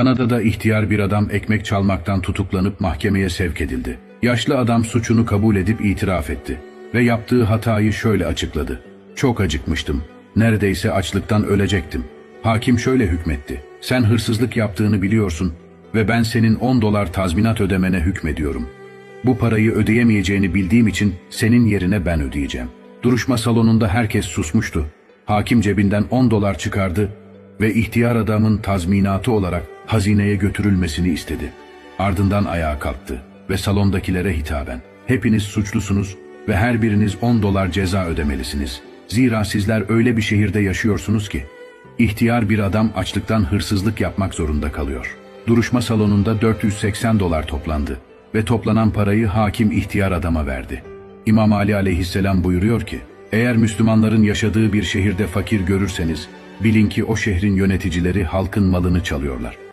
Kanada'da ihtiyar bir adam ekmek çalmaktan tutuklanıp mahkemeye sevk edildi. Yaşlı adam suçunu kabul edip itiraf etti ve yaptığı hatayı şöyle açıkladı. Çok acıkmıştım. Neredeyse açlıktan ölecektim. Hakim şöyle hükmetti. Sen hırsızlık yaptığını biliyorsun ve ben senin 10 dolar tazminat ödemene hükmediyorum. Bu parayı ödeyemeyeceğini bildiğim için senin yerine ben ödeyeceğim. Duruşma salonunda herkes susmuştu. Hakim cebinden 10 dolar çıkardı ve ihtiyar adamın tazminatı olarak hazineye götürülmesini istedi. Ardından ayağa kalktı ve salondakilere hitaben hepiniz suçlusunuz ve her biriniz 10 dolar ceza ödemelisiniz. Zira sizler öyle bir şehirde yaşıyorsunuz ki ihtiyar bir adam açlıktan hırsızlık yapmak zorunda kalıyor. Duruşma salonunda 480 dolar toplandı ve toplanan parayı hakim ihtiyar adama verdi. İmam Ali aleyhisselam buyuruyor ki, eğer Müslümanların yaşadığı bir şehirde fakir görürseniz, bilin ki o şehrin yöneticileri halkın malını çalıyorlar.